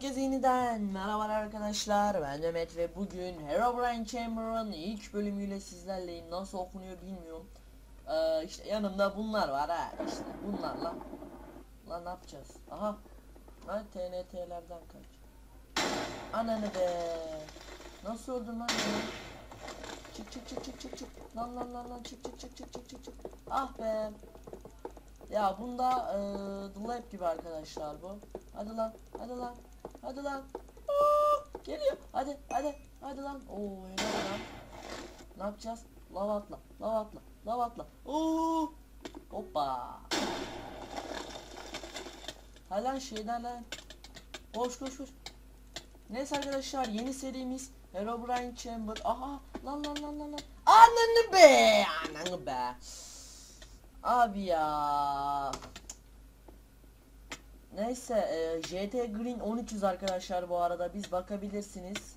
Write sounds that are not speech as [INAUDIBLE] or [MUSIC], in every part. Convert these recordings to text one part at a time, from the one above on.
Herkese yeniden merhaba arkadaşlar. Ben Mehmet ve bugün Herobrine Chamber'ın ilk bölümüyle sizlerleyim. Nasıl okunuyor bilmiyorum. Ee, işte yanımda bunlar var ha işte bunlarla. Lan ne yapacağız? Aha. Lan TNT'lerden kaç. Ananı be. Nasıl öldüm lan? Çık çık çık çık çık çık. Lan lan lan lan. Çık çık çık çık çık çık. Ah be ya bunda The Lab gibi arkadaşlar bu. Hadi lan, hadi lan, hadi lan. Aa, geliyor. Hadi, hadi, hadi lan. Oo, helal lan. Ne yapacağız? Lava atla, lava atla, lava atla. Oo! Hoppa. Hadi lan şeyden lan. Koş koş koş. Neyse arkadaşlar yeni serimiz Herobrine Chamber. Aha lan lan lan lan lan. Ananı be! Ananı be! Abi ya. Neyse e, JT Green 1300 arkadaşlar bu arada biz bakabilirsiniz.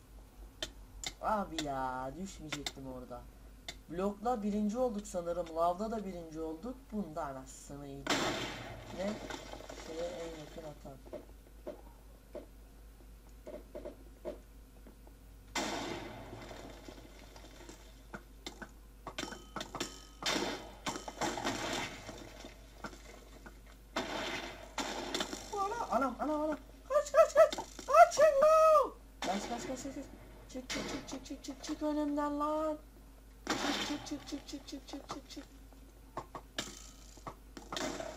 Abi ya düşmeyecektim orada. Blokla birinci olduk sanırım. Lavda da birinci olduk. Bunda anasını iyi. Ne? Şeye en yakın atan. Ana anam anam anam. Kaç kaç kaç. Kaçın lan. Kaç kaç kaç kaç. Çık çık çık çık çık çık çık önümden lan. Çık çık çık çık çık çık çık çık çık.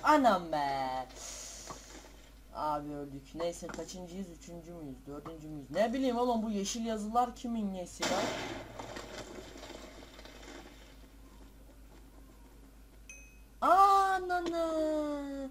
Anam be. Abi öldük. Neyse kaçıncıyız? Üçüncü müyüz? Dördüncü müyüz? Ne bileyim oğlum bu yeşil yazılar kimin nesi lan? Ananı.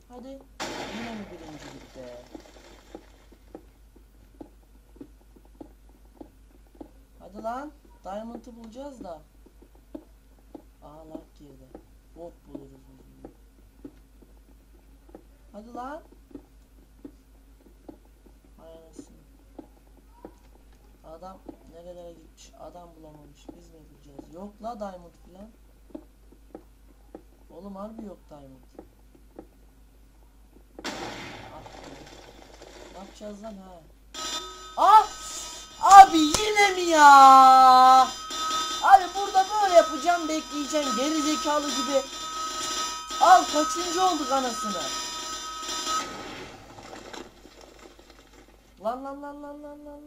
Hadi. Yine mi birincilik be Hadi lan. Diamond'ı bulacağız da. Aha lag girdi. Bot buluruz biz. Hadi lan. Hay anasını. Adam nerelere gitmiş? Adam bulamamış. Biz mi bulacağız? Yok la diamond filan. Oğlum harbi yok diamond Ah be. Ne yapacağız lan ha? Ah! Abi yine mi ya? Abi burada böyle yapacağım bekleyeceğim. Geri zekalı gibi. Al kaçıncı olduk anasını? Lan lan lan lan lan lan.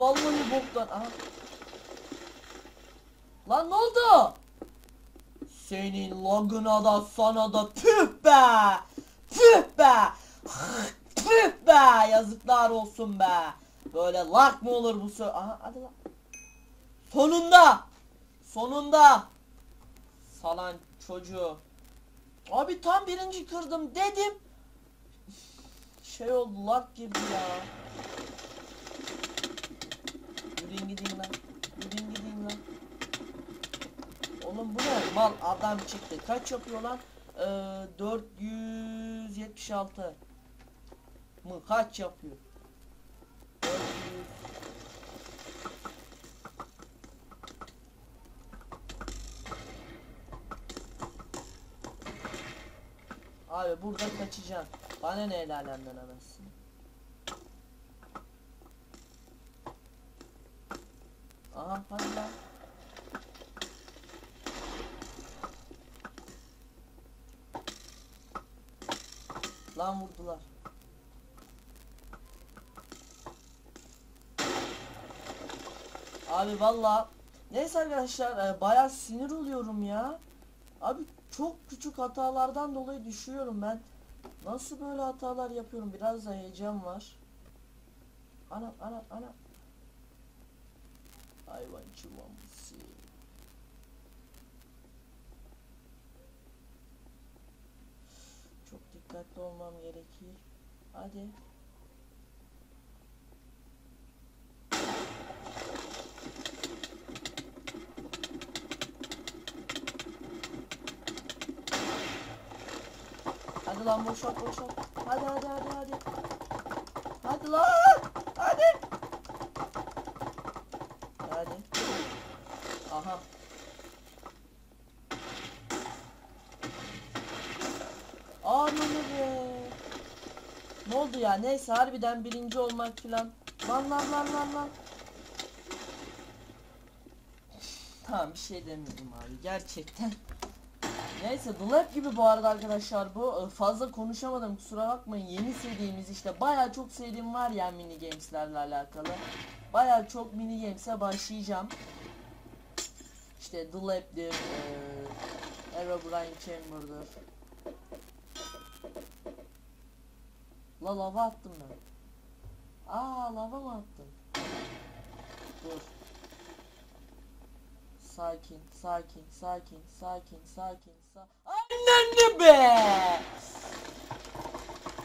Vallahi boktan aha. Lan ne oldu? Senin lagına da sana da tüh be! Tüh be! [LAUGHS] Tüh be! Yazıklar olsun be! Böyle lag mı olur bu sö... Aha hadi lan. Sonunda! Sonunda! Salan çocuğu. Abi tam birinci kırdım dedim. Şey oldu lag girdi ya. Yürüyün gideyim lan. Yürüyün gideyim lan. Oğlum bu ne? Mal adam çıktı. Kaç yapıyor lan? Ee, 476 mı? Kaç yapıyor? 400 Abi burada kaçacaksın. Bana ne el alemden anasını. Aha hadi lan. Lan vurdular. Abi valla neyse arkadaşlar e, bayağı sinir oluyorum ya. Abi çok küçük hatalardan dolayı düşüyorum ben. Nasıl böyle hatalar yapıyorum? Biraz da heyecan var. Ana ana ana. Hayvan çuvaması. Çok dikkatli olmam gerekir. Hadi. Hadi lan boşalt boşalt. Hadi hadi hadi hadi. Hadi lan. Hadi. Hadi. Aha. Ananı be. Ne oldu ya? Neyse harbiden birinci olmak filan. Lan lan lan lan lan. Tamam bir şey demiyorum abi gerçekten. Neyse Dulap gibi bu arada arkadaşlar bu Ee, fazla konuşamadım kusura bakmayın yeni sevdiğimiz işte baya çok sevdiğim var ya mini gameslerle alakalı baya çok mini games'e başlayacağım işte Dulap'dir ee, Herobrine Chamber'dır La lava attım ben Aa lava mı attım Dur Sakin, sakin, sakin, sakin, sakin, sa Annenli be!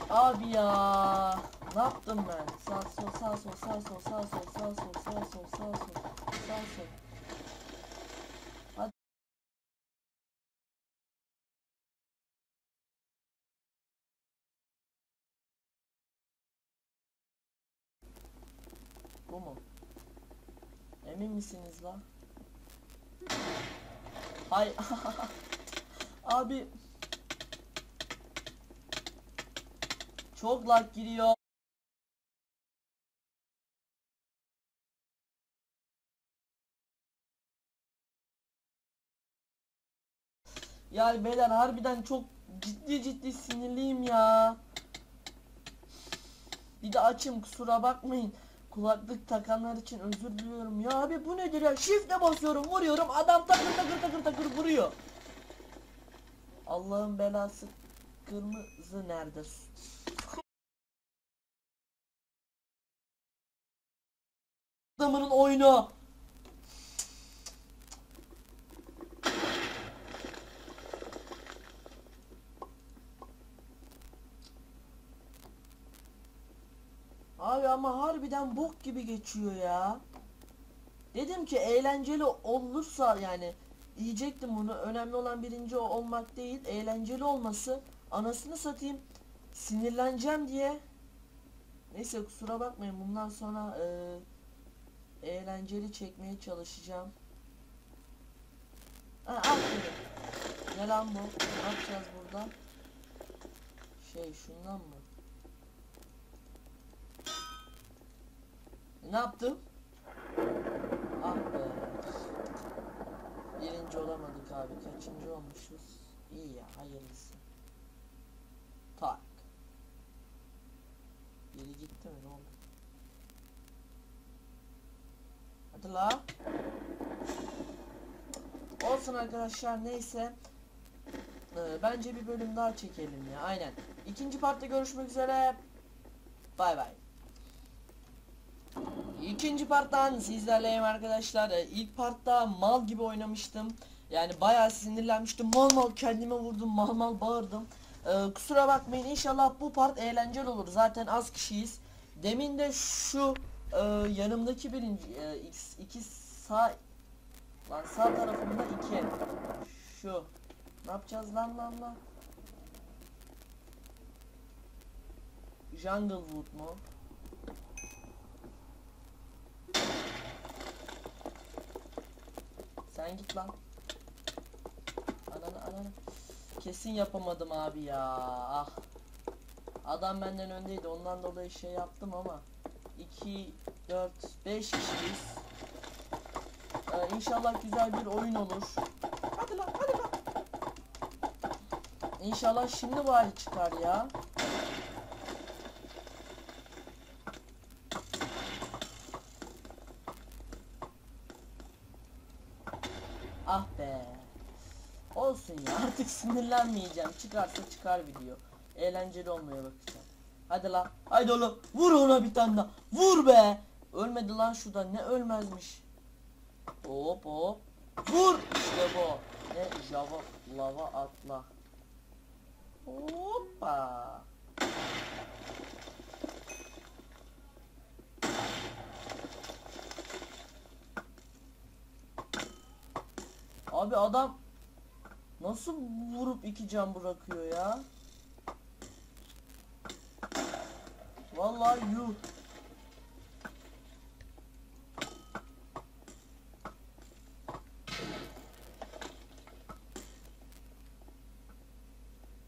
Abi ya, ne yaptım ben? Sağ sol, sağ sol, sağ sol, sağ sol, sağ sol, sağ sol, sağ sol, sağ sol. Hadi. Bu mu? Emin misiniz la? Hay [LAUGHS] Abi Çok lag giriyor. Ya beyler harbiden çok ciddi ciddi sinirliyim ya. Bir de açım kusura bakmayın. Kulaklık takanlar için özür diliyorum. Ya abi bu nedir ya? Shift'e basıyorum, vuruyorum. Adam takır takır takır takır vuruyor. Allah'ın belası. Kırmızı nerede? Adamının oyunu. Abi ama harbiden bok gibi geçiyor ya. Dedim ki eğlenceli olursa yani diyecektim bunu. Önemli olan birinci olmak değil, eğlenceli olması. Anasını satayım. Sinirleneceğim diye. Neyse kusura bakmayın. Bundan sonra e, eğlenceli çekmeye çalışacağım. Ha, aferin. Ne lan bu? Ne yapacağız burada? Şey şundan mı? Ne yaptım? Ah be. Birinci olamadık abi. Kaçıncı olmuşuz? İyi ya hayırlısı. Tak. Biri gitti mi ne oldu? Hadi la. Olsun arkadaşlar neyse. Ee, bence bir bölüm daha çekelim ya. Aynen. İkinci partta görüşmek üzere. Bay bay. İkinci parttan sizlerleyim arkadaşlar. Ee, İlk partta mal gibi oynamıştım. Yani bayağı sinirlenmiştim. Mal mal kendime vurdum. Mal mal bağırdım. Ee, kusura bakmayın. İnşallah bu part eğlenceli olur. Zaten az kişiyiz. Demin de şu e, yanımdaki birinci e, x- iki sağ lan sağ tarafımda iki. Şu. Ne yapacağız lan lan lan? Junglewood mu? Sen git lan. Ananı ananı. Kesin yapamadım abi ya. Ah. Adam benden öndeydi. Ondan dolayı şey yaptım ama 2 4 5 kişiyiz. Ee, inşallah güzel bir oyun olur. Hadi lan hadi lan. İnşallah şimdi bari çıkar ya. Ah be. Olsun ya artık sinirlenmeyeceğim. Çıkarsa çıkar video. eğlenceli olmaya bakacağım. Hadi lan. Haydi oğlum. Vur ona bir tane daha. Vur be. Ölmedi lan şurada. Ne ölmezmiş. Hop hop. Vur. İşte bu. Ne? Java lava atla. Hoppa. Abi adam nasıl vurup iki can bırakıyor ya? Vallahi yuh.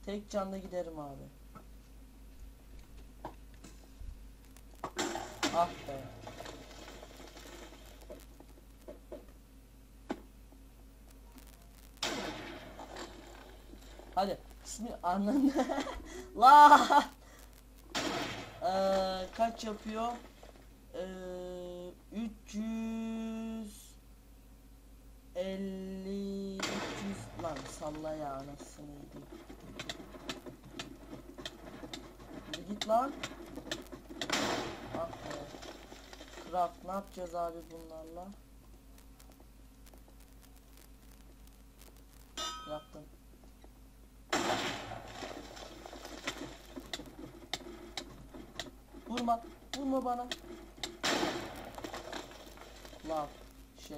Tek canda giderim abi. Ah be. Hadi. Bismillah. Anladın. [LAUGHS] La. Ee, kaç yapıyor? Ee, 300 50 300 lan salla ya anasını. Hadi git lan. Ah be. Craft ne yapacağız abi bunlarla? Yaptım. Vurma. Vurma bana. Lav. Şey.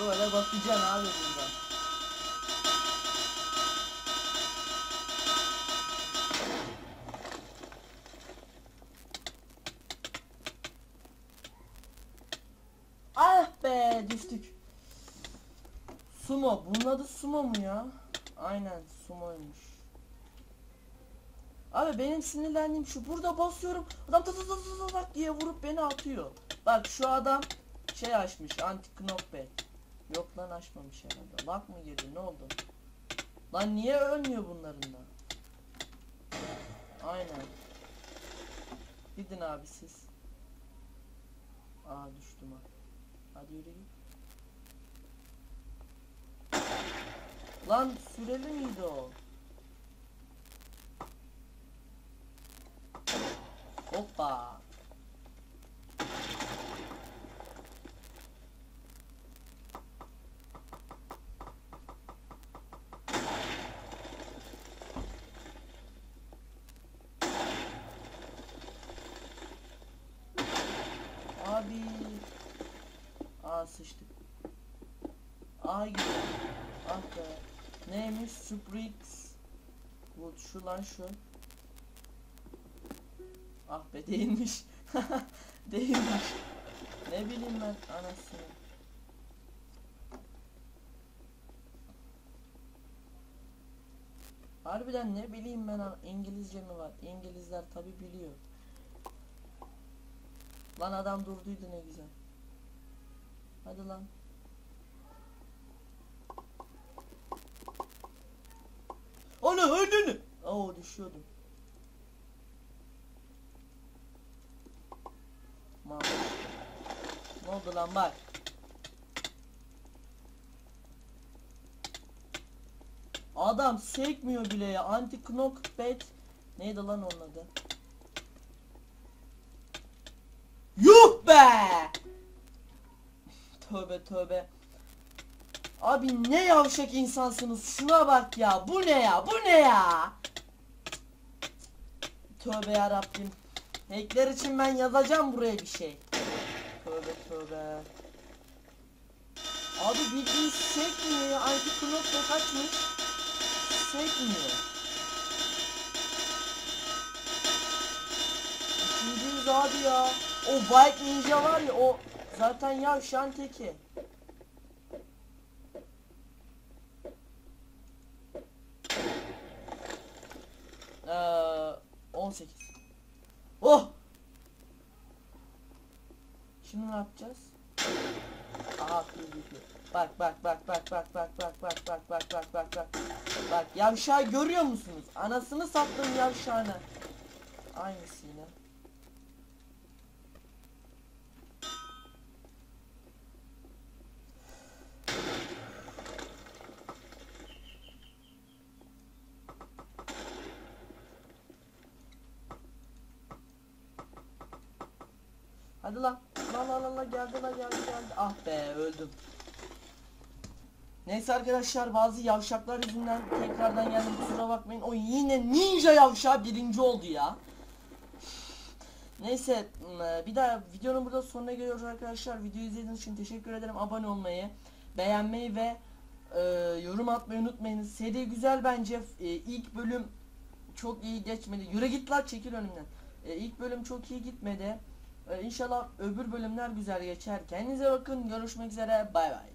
Böyle bakacaksın abi burada. Ah be düştük. Sumo. Bunun adı Sumo mu ya? Aynen Sumo'ymuş. Abi benim sinirlendiğim şu. Burada basıyorum. Adam tı tı tı tı tak diye vurup beni atıyor. Bak şu adam şey açmış. Anti knockback. Yok lan açmamış herhalde. Bak mı girdi ne oldu? Lan niye ölmüyor bunların da? Aynen. Gidin abi siz. Aa düştüm ha. Hadi yürü git. Lan süreli miydi o? Hoppa. Abi. Aa sıçtık. Aa gidiyor. Ah be. Neymiş? Suprix. Bu şu lan şu. Ah be değilmiş. [LAUGHS] değilmiş. Ne bileyim ben anasını. Harbiden ne bileyim ben İngilizce mi var? İngilizler tabi biliyor. Lan adam durduydu ne güzel. Hadi lan. Ana öldün. Oo düşüyordum. Mal. Ne oldu lan bak. Adam sekmiyor bile ya. Anti knockback. Neydi lan onun adı? Yuh be! [LAUGHS] Tövbe tövbe. Abi ne yavşak insansınız. Şuna bak ya. Bu ne ya? Bu ne ya? Tövbe ya Rabbim. Hackler için ben yazacağım buraya bir şey. Tövbe tövbe. Abi bildiğin sekmiyor ya. Anti knop da kaçmış. Sekmiyor. İkinciyiz abi ya. O White Ninja var ya o zaten yavşan teki. Ee, 18. Oh! Şimdi ne yapacağız? Aha dur. Bak bak bak bak bak bak bak bak bak bak bak bak bak. Bak yavşağı görüyor musunuz? Anasını sattığım yavşağını. Aynısı yine. Hadi lan. La la la la geldi la geldi geldi. Ah be öldüm. Neyse arkadaşlar bazı yavşaklar yüzünden tekrardan geldim kusura bakmayın. O yine ninja yavşağı birinci oldu ya. Neyse m- bir daha videonun burada sonuna geliyoruz arkadaşlar. Videoyu izlediğiniz için teşekkür ederim. Abone olmayı, beğenmeyi ve e, yorum atmayı unutmayınız. Seri güzel bence. E, ilk bölüm çok iyi geçmedi. Yürü git lan çekil önümden. E, ilk bölüm çok iyi gitmedi. E, inşallah öbür bölümler güzel geçer. Kendinize bakın. Görüşmek üzere. Bay bay.